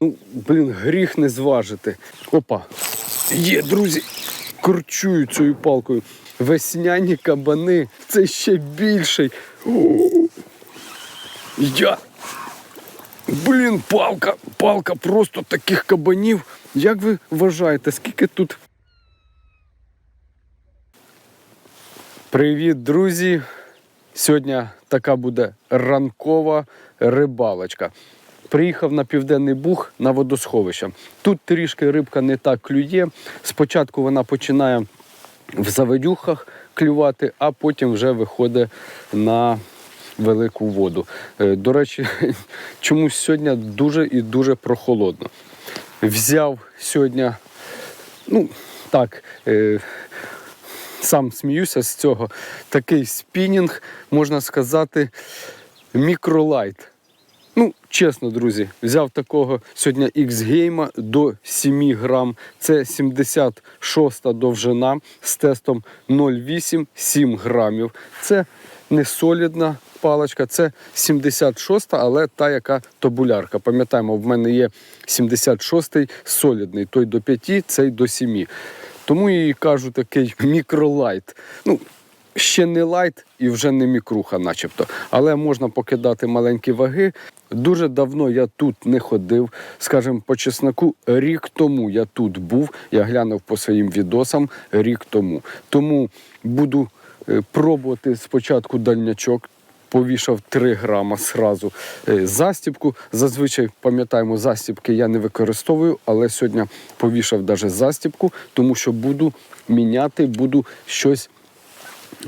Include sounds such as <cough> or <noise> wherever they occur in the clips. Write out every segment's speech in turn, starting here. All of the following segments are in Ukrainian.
Ну, блін, гріх не зважити. Опа. Є, друзі, корчую цією палкою. Весняні кабани. Це ще більший. Я. Блін, палка, палка просто таких кабанів. Як ви вважаєте, скільки тут? Привіт, друзі! Сьогодні така буде ранкова рибалочка. Приїхав на Південний Буг на водосховище. Тут трішки рибка не так клює. Спочатку вона починає в заведюхах клювати, а потім вже виходить на велику воду. Е, До речі, <laughs> чомусь сьогодні дуже і дуже прохолодно. Взяв сьогодні, ну так, е, сам сміюся з цього. Такий спінінг, можна сказати, мікролайт. Ну, чесно, друзі, взяв такого сьогодні X-гейма до 7 грам. Це 76 довжина з тестом 0,8 7 грамів. Це не солідна паличка, це 76, але та, яка тобулярка. Пам'ятаємо, в мене є 76-й солідний, той до 5, цей до 7. Тому і кажу такий мікролайт. Ну, ще не лайт і вже не мікруха, начебто. Але можна покидати маленькі ваги. Дуже давно я тут не ходив. Скажімо, по чесноку, рік тому я тут був. Я глянув по своїм відосам рік тому. Тому буду е, пробувати спочатку дальнячок. Повішав 3 грама сразу е, застібку. Зазвичай пам'ятаємо, застібки я не використовую, але сьогодні повішав навіть застібку, тому що буду міняти, буду щось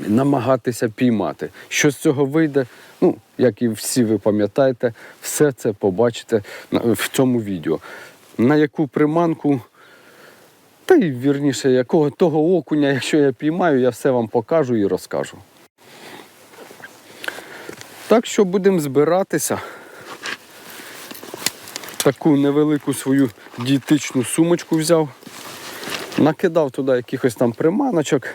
намагатися піймати. Що з цього вийде? Ну, як і всі ви пам'ятаєте, все це побачите в цьому відео. На яку приманку, та й вірніше, якого того окуня, якщо я піймаю, я все вам покажу і розкажу. Так що будемо збиратися. Таку невелику свою дієтичну сумочку взяв. Накидав туди якихось там приманочок.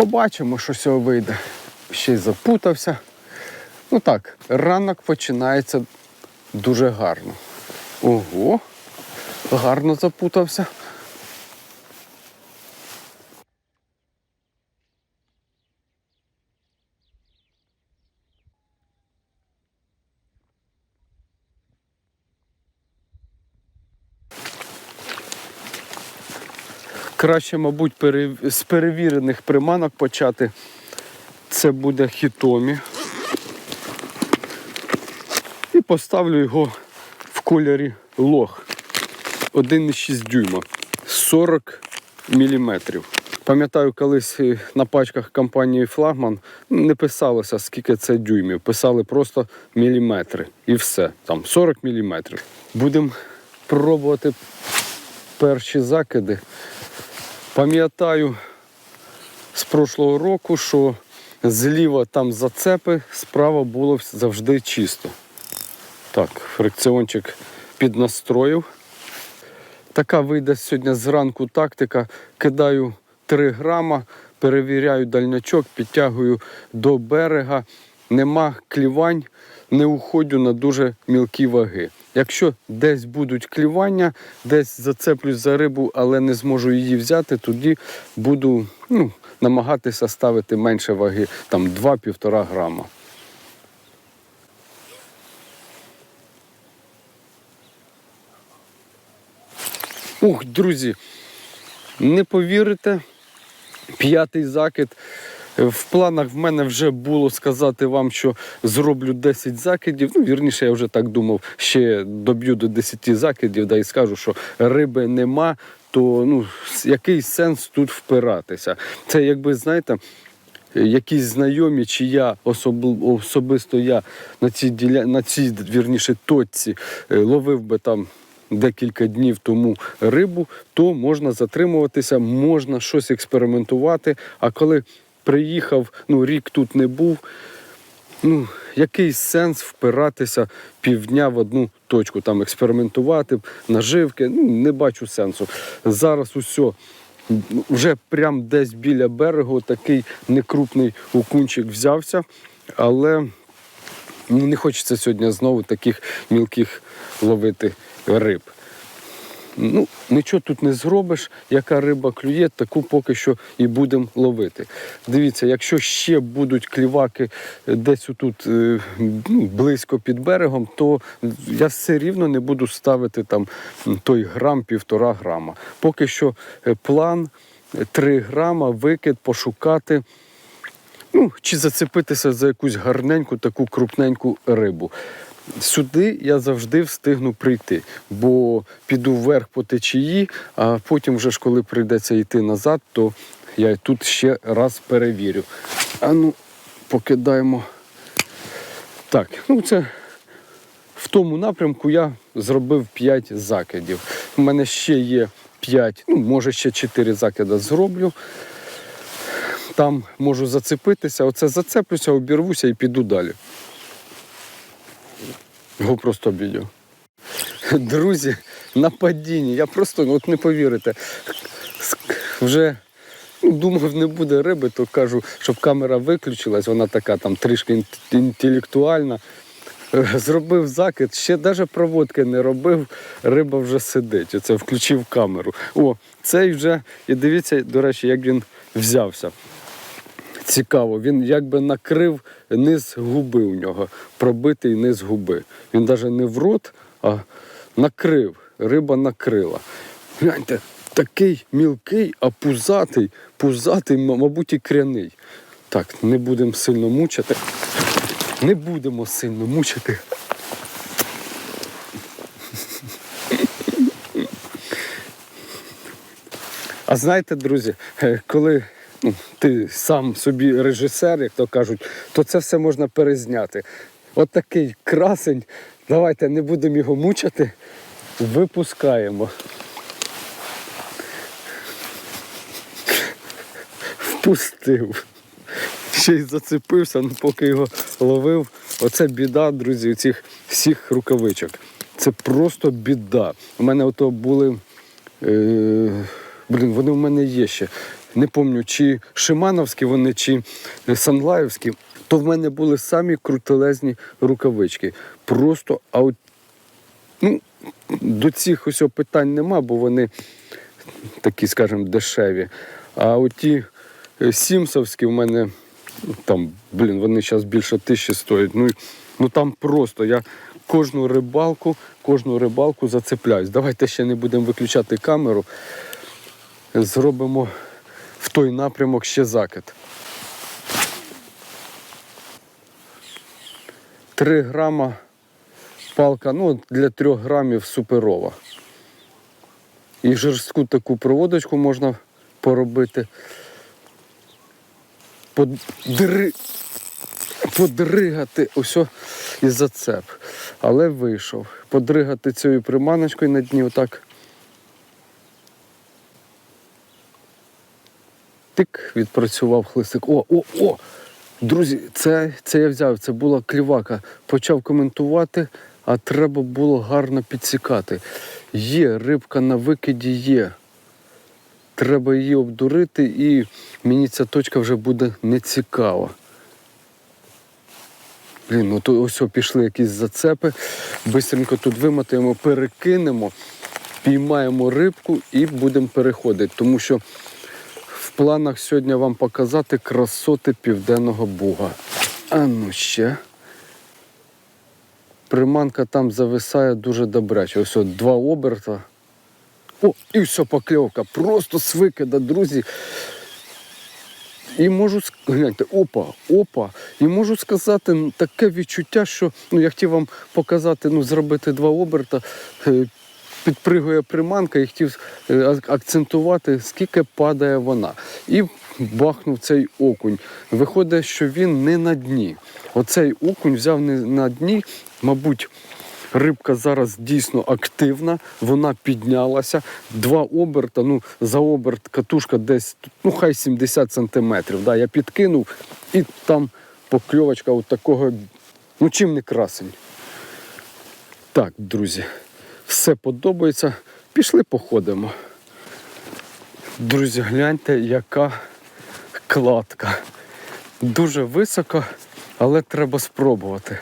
Побачимо, що з цього вийде. Ще й запутався. Ну так, ранок починається дуже гарно. Ого, гарно запутався. Краще, мабуть, з перевірених приманок почати. Це буде хітомі. І поставлю його в кольорі лох. 1,6 дюйма. 40 міліметрів. Пам'ятаю, колись е, на пачках компанії Флагман не писалося, скільки це дюймів. Писали просто міліметри. І все. Там 40 міліметрів. Будемо пробувати перші закиди. Пам'ятаю з прошлого року, що зліва там зацепи, справа було завжди чисто. Так, фрикціончик піднастроїв. Така вийде сьогодні зранку тактика. Кидаю 3 грама, перевіряю дальнячок, підтягую до берега. Нема клівань, не уходжу на дуже мілкі ваги. Якщо десь будуть клівання, десь зацеплюсь за рибу, але не зможу її взяти, тоді буду ну, намагатися ставити менше ваги, там 2-1,5 грама. Ух, друзі, не повірите, п'ятий закид. В планах в мене вже було сказати вам, що зроблю 10 закидів. Ну, вірніше, я вже так думав, ще доб'ю до 10 закидів, да і скажу, що риби нема, то ну, який сенс тут впиратися? Це якби, знаєте, якісь знайомі, чи я особ- особисто я на цій діля... на цій вірніше точці е, ловив би там декілька днів тому рибу, то можна затримуватися, можна щось експериментувати. А коли приїхав, ну рік тут не був. Ну, який сенс впиратися півдня в одну точку, там експериментувати, наживки. Ну, не бачу сенсу. Зараз усе. Вже прям десь біля берегу такий некрупний окунчик взявся, але Ну, Не хочеться сьогодні знову таких мілких ловити риб. Ну, нічого тут не зробиш, яка риба клює, таку поки що і будемо ловити. Дивіться, якщо ще будуть кліваки десь тут ну, близько під берегом, то я все рівно не буду ставити там той грам, півтора грама. Поки що е, план 3 грама, викид, пошукати. Ну, чи зацепитися за якусь гарненьку, таку крупненьку рибу. Сюди я завжди встигну прийти, бо піду вверх по течії, а потім, вже ж коли прийдеться йти назад, то я тут ще раз перевірю. А ну, покидаємо. Так, ну це в тому напрямку я зробив 5 закидів. У мене ще є 5, ну, може ще 4 закида зроблю. Там можу зацепитися, оце зацеплюся, обірвуся і піду далі. Його просто обідів. Друзі, на падінні. Я просто ну, от не повірите. Вже ну, думав, не буде риби, то кажу, щоб камера виключилась, вона така там трішки інтелектуальна. Зробив закид, ще навіть проводки не робив, риба вже сидить. Оце включив камеру. О, цей вже, і дивіться, до речі, як він взявся. Цікаво, він якби накрив низ губи у нього, пробитий низ губи. Він навіть не в рот, а накрив. Риба накрила. Гляньте, такий мілкий, а пузатий, пузатий, мабуть, і кряний. Так, не будемо сильно мучити. Не будемо сильно мучити. А знаєте, друзі, е, коли ну, ти сам собі режисер, як то кажуть, то це все можна перезняти. От такий красень, давайте не будемо його мучити, випускаємо. Впустив. Ще й зацепився, ну поки його ловив. Оце біда, друзі, цих всіх рукавичок. Це просто біда. У мене ото були. Е, блін, вони в мене є ще. Не пам'ятаю, чи Шимановські вони, чи Санлаївські, то в мене були самі крутелезні рукавички. Просто, а от, ну, до цих ось питань нема, бо вони такі, скажімо, дешеві. А от ті е, сімсовські в мене там, блін, вони зараз більше тисячі стоять. Ну, ну там просто я кожну рибалку, кожну рибалку зацепляюсь. Давайте ще не будемо виключати камеру. Зробимо в той напрямок ще закид. 3 грама палка, ну, для 3 грамів суперова. І жорстку таку проводочку можна поробити. Подри... Подригати ось і зацеп. Але вийшов. Подригати цією приманочкою на дні отак. Тик, відпрацював хлистик. О, о, о! Друзі, це, це я взяв, це була клівака. Почав коментувати, а треба було гарно підсікати. Є, рибка на викиді є. Треба її обдурити, і мені ця точка вже буде нецікава. Блін, ну то ось пішли якісь зацепи. Бистренько тут вимотаємо, перекинемо, піймаємо рибку і будемо переходити. Тому що планах сьогодні вам показати красоти Південного Буга. А ну ще. Приманка там зависає дуже добряче. Ось от два оберта. О, і все покльовка. Просто з викида, друзі. І можу гляньте, опа, опа. І можу сказати таке відчуття, що ну, я хотів вам показати, ну, зробити два оберта. Підпригує приманка і хотів е, акцентувати, скільки падає вона. І бахнув цей окунь. Виходить, що він не на дні. Оцей окунь взяв не на дні, мабуть, Рибка зараз дійсно активна, вона піднялася. Два оберта, ну за оберт катушка десь, ну хай 70 сантиметрів. Да, я підкинув і там покльовочка от такого, ну чим не красень. Так, друзі, все подобається. Пішли, походимо. Друзі, гляньте, яка кладка. Дуже висока, але треба спробувати.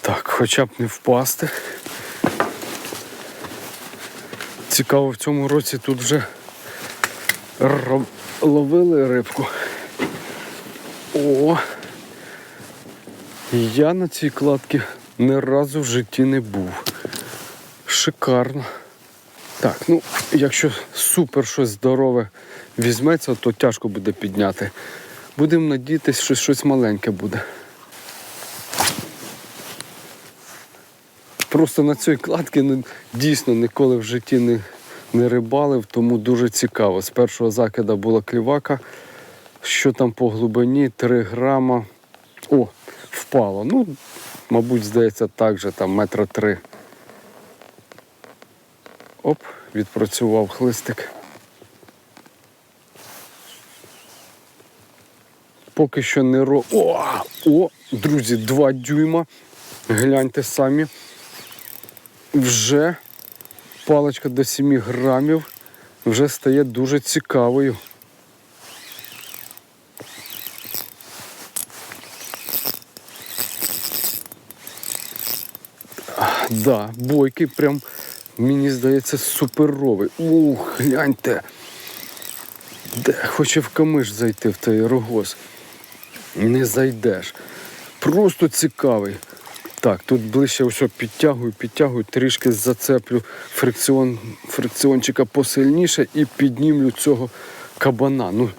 Так, хоча б не впасти. Цікаво, в цьому році тут вже ловили рибку. О! Я на цій кладці ні разу в житті не був. Шикарно. Так, ну, якщо супер щось здорове візьметься, то тяжко буде підняти. Будемо надіятися, що щось маленьке буде. Просто на цій кладці ну, дійсно ніколи в житті не, не рибалив, тому дуже цікаво. З першого закида була клівака. Що там по глибині? 3 грама. О, впало. Ну, мабуть, здається, так же, там метра три. Оп, відпрацював хлистик. Поки що не ро. О, о, друзі, 2 дюйма. Гляньте самі. Вже паличка до 7 грамів вже стає дуже цікавою. Да, бойкий прям, мені здається, суперовий. Ух, гляньте. Де хоче в камиш зайти в той рогоз. Не зайдеш. Просто цікавий. Так, тут ближче все підтягую, підтягую, трішки зацеплю фрикціон, фрикціончика посильніше і піднімлю цього кабана. Ну,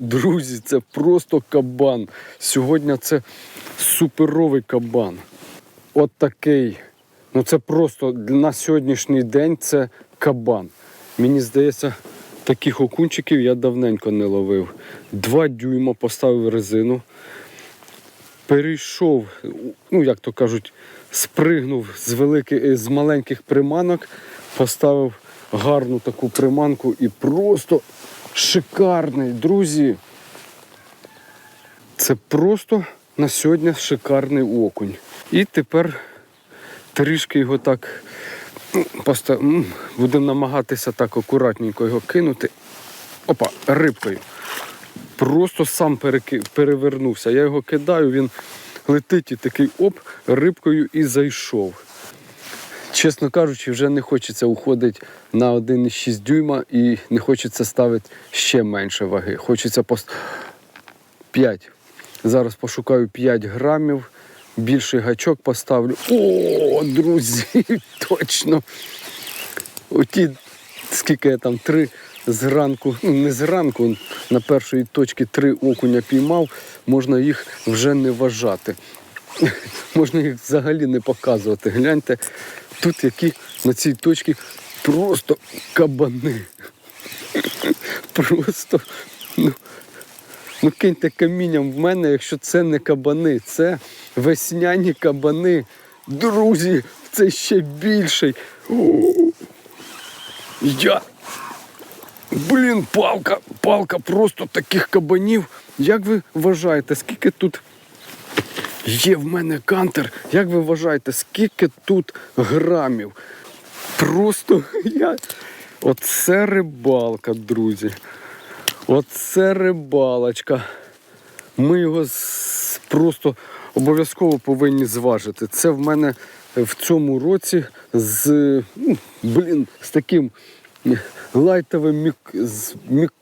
друзі, це просто кабан. Сьогодні це суперовий кабан. От такий. Ну це просто на сьогоднішній день це кабан. Мені здається, таких окунчиків я давненько не ловив. Два дюйма поставив резину. Перейшов, ну як то кажуть, спригнув з великих, з маленьких приманок, поставив гарну таку приманку і просто шикарний, друзі. Це просто на сьогодні шикарний окунь. І тепер трішки його так поста- будемо намагатися так акуратненько його кинути. Опа, рибкою. Просто сам переки... перевернувся. Я його кидаю, він летить і такий оп, рибкою і зайшов. Чесно кажучи, вже не хочеться уходити на 1,6 дюйма і не хочеться ставити ще менше ваги. Хочеться пост... 5. Зараз пошукаю 5 грамів, більший гачок поставлю. О, друзі, <laughs> точно. Оті, скільки я там, три зранку, ну не зранку, на першої точці три окуня піймав, можна їх вже не вважати. <laughs> Можна їх взагалі не показувати. Гляньте, тут які на цій точці просто кабани. <laughs> Просто, ну, ну киньте камінням в мене, якщо це не кабани, це весняні кабани. Друзі, це ще більший. Я. Блін, палка, палка просто таких кабанів. Як ви вважаєте, скільки тут є в мене кантер? Як ви вважаєте, скільки тут грамів? Просто <laughs> я. Оце рибалка, друзі. Оце рибалочка. Ми його просто обов'язково повинні зважити. Це в мене в цьому році з, ну, блін, з таким лайтовим мік, з мік,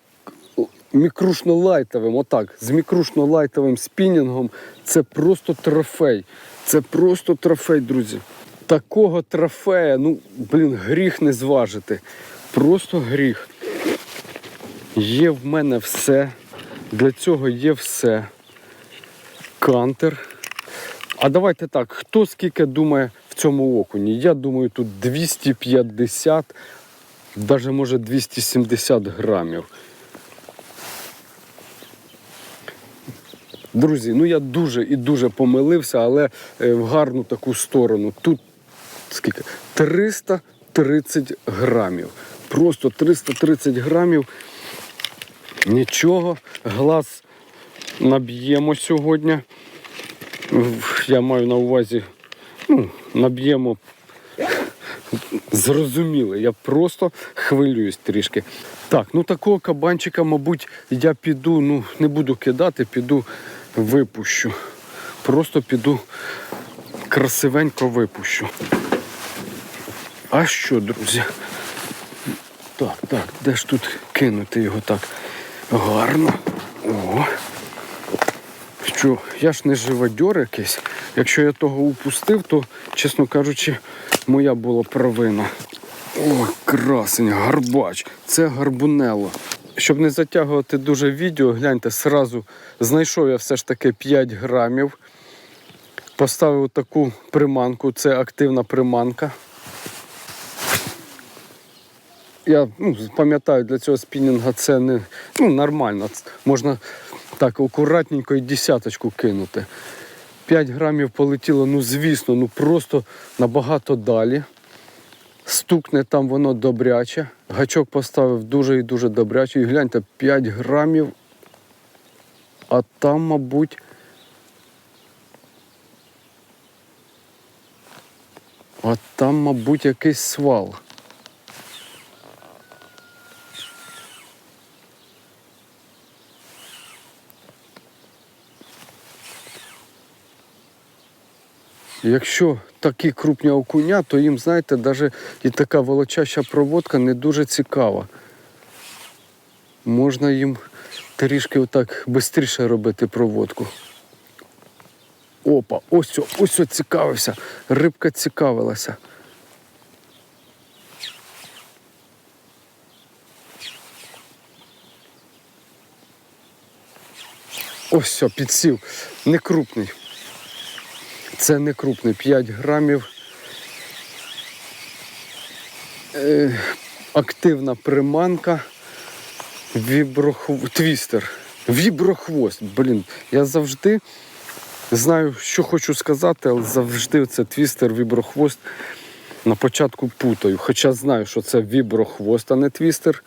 мікрушно-лайтовим, отак, з мікрушно-лайтовим спінінгом. Це просто трофей. Це просто трофей, друзі. Такого трофея, ну, блін, гріх не зважити. Просто гріх. Є в мене все. Для цього є все. Кантер. А давайте так, хто скільки думає в цьому окуні? Я думаю, тут 250, навіть може 270 грамів. Друзі, ну я дуже і дуже помилився, але е, в гарну таку сторону. Тут скільки? 330 грамів. Просто 330 грамів. Нічого, глаз наб'ємо сьогодні. Я маю на увазі, ну, наб'ємо зрозуміло, я просто хвилююсь трішки. Так, ну такого кабанчика, мабуть, я піду, ну, не буду кидати, піду випущу. Просто піду красивенько випущу. А що, друзі? Так, так, де ж тут кинути його так гарно? О. Що, я ж не живодьор якийсь. Якщо я того упустив, то, чесно кажучи, моя була провина. О, красень, гарбач. Це гарбунело. Щоб не затягувати дуже відео, гляньте, сразу знайшов я все ж таки 5 грамів. Поставив таку приманку, це активна приманка. Я ну, пам'ятаю, для цього спінінга це не ну, нормально. Можна так акуратненько і десяточку кинути. 5 грамів полетіло, ну звісно, ну просто набагато далі. Стукне там воно добряче. Гачок поставив дуже і дуже добряче. І гляньте, 5 грамів. А там, мабуть. А там, мабуть, якийсь свал. Якщо такі крупні окуня, то їм, знаєте, навіть і така волочаща проводка не дуже цікава. Можна їм трішки отак швидше робити проводку. Опа, ось, о, ось о, цікавився. Рибка цікавилася. Ось, о, підсів. Не крупний. Це не крупний, 5 грамів. Е, активна приманка. Віброхв... Твістер. Віброхвост. Блін, я завжди знаю, що хочу сказати, але завжди це твістер, віброхвост на початку путаю. Хоча знаю, що це віброхвост, а не твістер.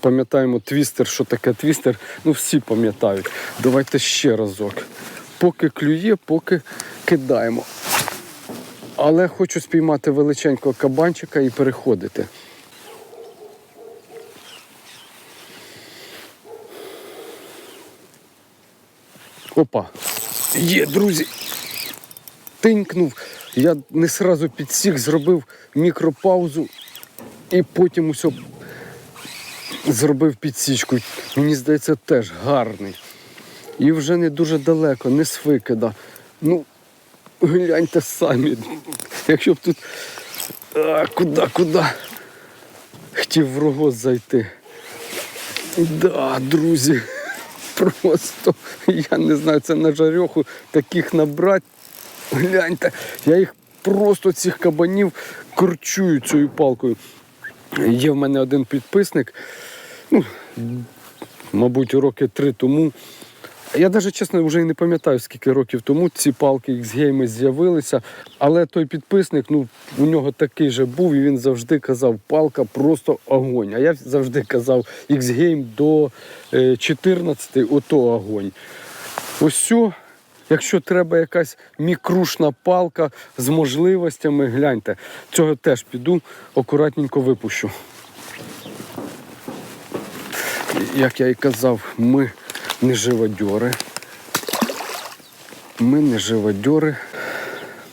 Пам'ятаємо твістер, що таке твістер. Ну, всі пам'ятають. Давайте ще разок. Поки клює, поки кидаємо. Але хочу спіймати величенького кабанчика і переходити. Опа. Є, друзі. Тинькнув. Я не сразу підсік, зробив мікропаузу і потім усе зробив підсічку. Мені здається, теж гарний. І вже не дуже далеко, не з викида. Ну, гляньте самі. Якщо б тут. А, куди, куди? Хотів в зайти. Да, друзі. <laughs> Просто я не знаю, це на жарьоху таких набрати. Гляньте, я їх просто цих кабанів корчую цією палкою. Є в мене один підписник, ну, мабуть, роки три тому. Я навіть чесно вже і не пам'ятаю, скільки років тому ці палки X-Game з'явилися. Але той підписник, ну, у нього такий же був, і він завжди казав, палка просто огонь. А я завжди казав, X-Game до е, 14 ото огонь. Ось. Якщо треба якась мікрушна палка з можливостями, гляньте, цього теж піду, акуратненько випущу. Як я і казав, ми не живодьори. Ми не живодьори.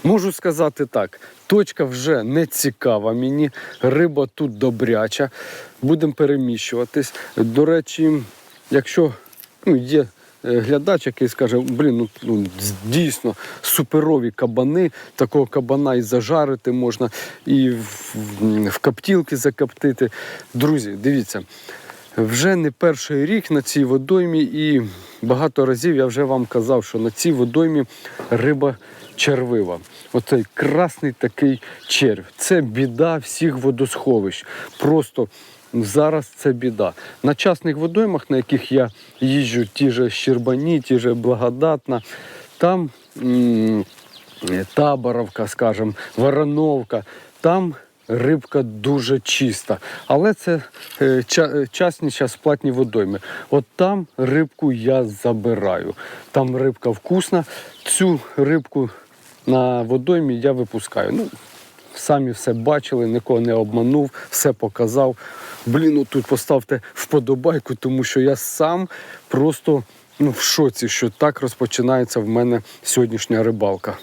Можу сказати так, точка вже не цікава мені, риба тут добряча. Будемо переміщуватись. До речі, якщо ну, є е, глядач, який скаже, блін, ну, ну дійсно суперові кабани, такого кабана і зажарити можна, і в, в, в каптілки закоптити. Друзі, дивіться. Вже не перший рік на цій водоймі, і багато разів я вже вам казав, що на цій водоймі риба червива. Оцей красний такий червь. Це біда всіх водосховищ. Просто зараз це біда. На частних водоймах, на яких я їжджу, ті же Щербані, ті же Благодатна, там м- Таборовка, скажімо, Вороновка, там рибка дуже чиста. Але це е, е, частні платні водойми. От там рибку я забираю. Там рибка вкусна. Цю рибку на водоймі я випускаю. Ну, самі все бачили, нікого не обманув, все показав. Блін, ну тут поставте вподобайку, тому що я сам просто ну, в шоці, що так розпочинається в мене сьогоднішня рибалка.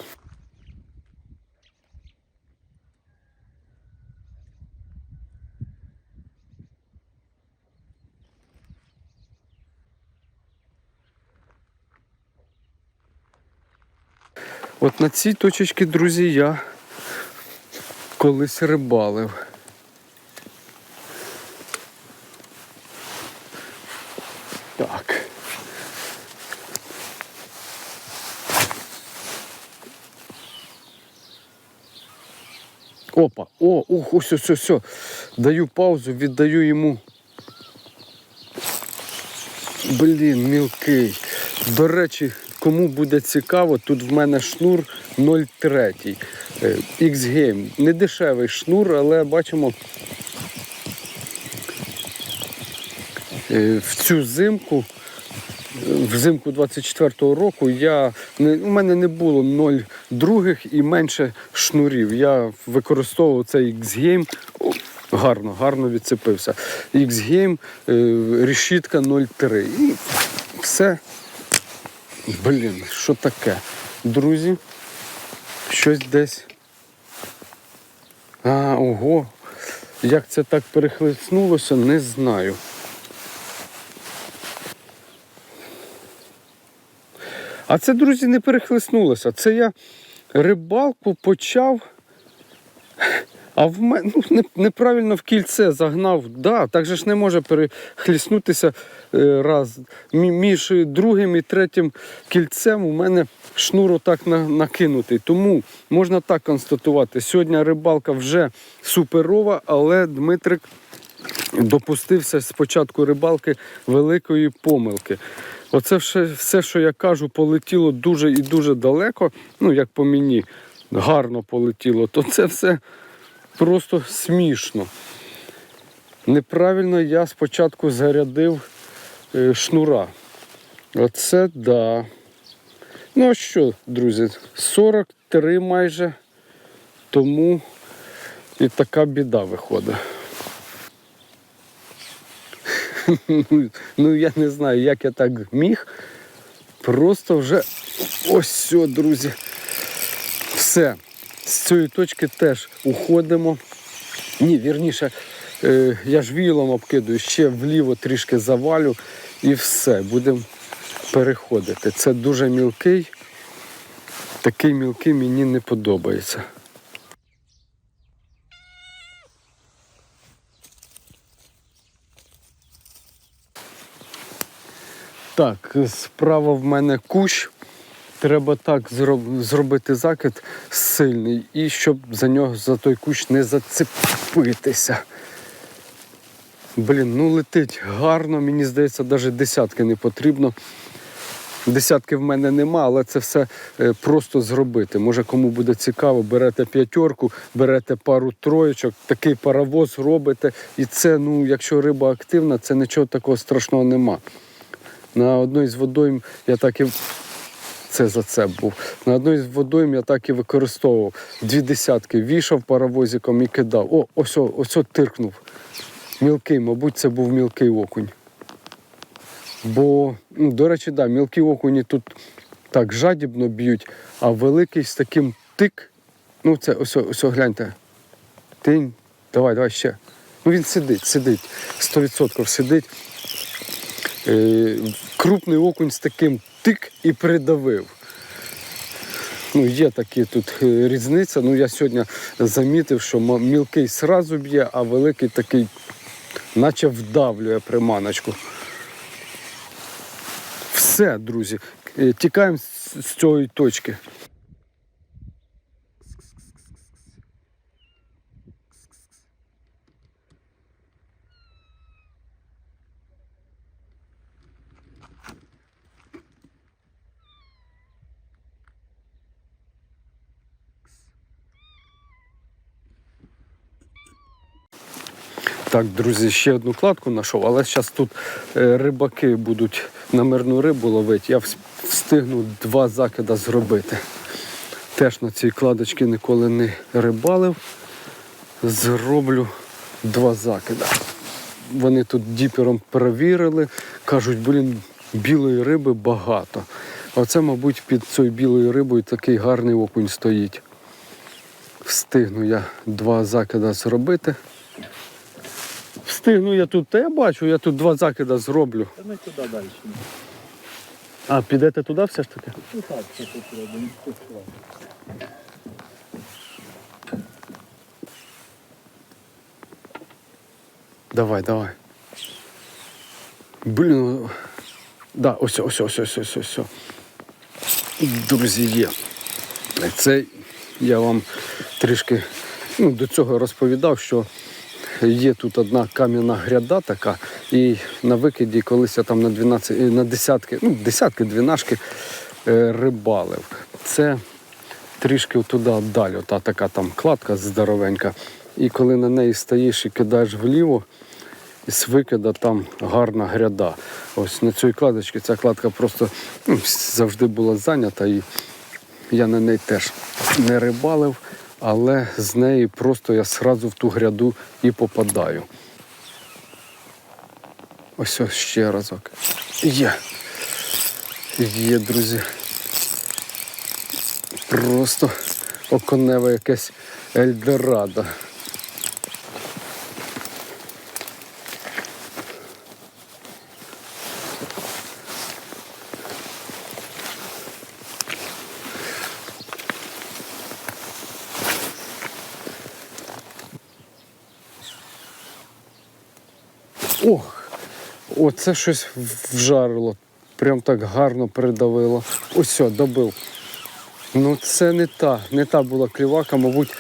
От на цій точечці, друзі, я колись рибалив. Так. Опа, о, ух, ось, ось, ось, ось. Даю паузу, віддаю йому. Блін, мілкий. До речі, кому буде цікаво, тут в мене шнур 0,3. е, X-Game. Не дешевий шнур, але бачимо. е, В цю зимку, взимку 24-го року, я, у мене не було 0,2 і менше шнурів. Я використовував цей X-Game. Гарно, гарно відцепився. X-Game, е, решітка 0,3. І все. Блін, що таке? Друзі, щось десь. А, ого. Як це так перехлиснулося, не знаю. А це, друзі, не перехлиснулося. Це я рибалку почав. А в мене ну, не- неправильно в кільце загнав. Да, так же ж не може перехліснутися е, раз. Між другим і третім кільцем у мене шнур отак на, накинутий. Тому можна так констатувати. Сьогодні рибалка вже суперова, але Дмитрик допустився з початку рибалки великої помилки. Оце все, що я кажу, полетіло дуже і дуже далеко. Ну, як по мені, гарно полетіло, то це все просто смішно. Неправильно я спочатку зарядив е, шнура. Оце да. Ну а що, друзі, 43 майже. Тому і така біда виходить. Ну, я не знаю, як я так міг. Просто вже ось все, друзі. Все. З цієї точки теж уходимо. Ні, вірніше, е, я ж вілом обкидую, ще вліво трішки завалю і все, будемо переходити. Це дуже мілкий. Такий мілкий мені не подобається. Так, справа в мене кущ. Треба так зроб- зробити закид сильний, і щоб за нього за той кущ не зацепитися. Блін, ну летить гарно, мені здається, навіть десятки не потрібно. Десятки в мене нема, але це все е, просто зробити. Може, кому буде цікаво, берете п'ятерку, берете пару троєчок, такий паровоз робите. І це, ну, якщо риба активна, це нічого такого страшного нема. На одній з водойм я так і це за це був. На одній з водойм я так і використовував. Дві десятки вішав паровозиком і кидав. О, ось, ось тиркнув. Мілкий, мабуть, це був мілкий окунь. Бо, ну, до речі, да, мілкі окуні тут так жадібно б'ють, а великий з таким тик. Ну, це ось, ось, гляньте. Тинь. Давай, давай ще. Ну він сидить, сидить. 100% сидить. Е, крупний окунь з таким тик і придавив. Ну, є такі тут е, різниця. Ну, я сьогодні замітив, що мілкий сразу б'є, а великий такий, наче вдавлює приманочку. Все, друзі, е, тікаємо з, з цієї точки. Так, друзі, ще одну кладку знайшов, але зараз тут е, рибаки будуть на мирну рибу ловити. Я встигну два закида зробити. Теж на цій кладочці ніколи не рибалив. Зроблю два закида. Вони тут діпером перевірили, кажуть, блін, білої риби багато. Оце, мабуть, під цією білою рибою такий гарний окунь стоїть. Встигну я два закида зробити. Встигну я тут, та я бачу, я тут два закида зроблю. Та ми туди далі. А, підете туди все ж таки? Ну так, що тут робимо. Давай, давай. Блін. Да, ось, ось, ось, ось, ось, ось. Друзі, є. Це я вам трішки ну, до цього розповідав, що є тут одна кам'яна гряда така, і на викиді колись я там на 12, е, на десятки, ну, десятки, двінашки е, рибалив. Це трішки туди далі, ота така там кладка здоровенька. І коли на неї стоїш і кидаєш вліво, і з викида там гарна гряда. Ось на цій кладочці ця кладка просто ну, завжди була зайнята, і я на неї теж не рибалив, але з неї просто я сразу в ту гряду і попадаю. Ось ось ще разок. Є. Є, друзі. Просто оконеве якесь Ельдорадо. Ох, оце щось вжарило. Прям так гарно придавило. Ось добив. Ну це не та, не та була клівака, мабуть,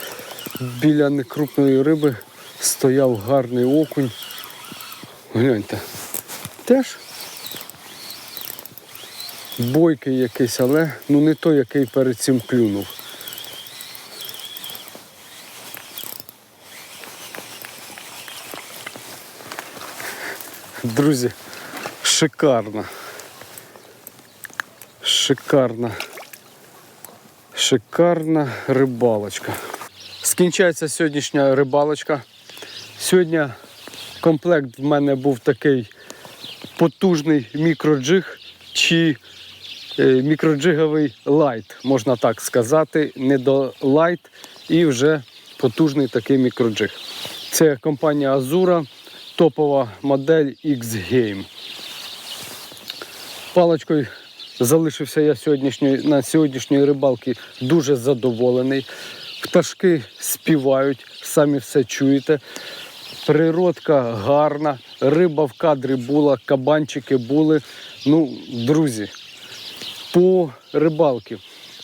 біля некрупної риби стояв гарний окунь. Гляньте. Теж бойкий якийсь, але ну не той, який перед цим клюнув. Друзі, шикарно. Шикарна. Шикарна рибалочка. Скінчається сьогоднішня рибалочка. Сьогодні комплект в мене був такий потужний мікроджиг чи е, мікроджиговий лайт, можна так сказати, не до лайт і вже потужний такий мікроджиг. Це компанія Azura, топова модель X-Game. Паличкою залишився я сьогоднішньої, на сьогоднішньої рибалки дуже задоволений. Пташки співають, самі все чуєте. Природка гарна, риба в кадрі була, кабанчики були. Ну, друзі, по рибалки.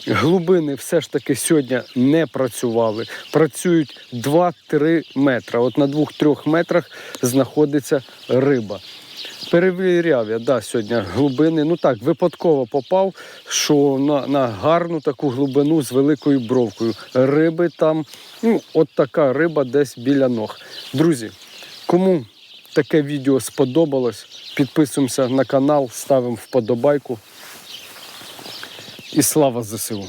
Глибини все ж таки сьогодні не працювали. Працюють 2-3 метри. От на 2-3 метрах знаходиться риба. Перевіряв я да, сьогодні глибини. Ну так, випадково попав, що на, на гарну таку глибину з великою бровкою. Риби там, ну, от така риба десь біля ног. Друзі, кому таке відео сподобалось, підписуємося на канал, ставимо вподобайку. І слава ЗСУ!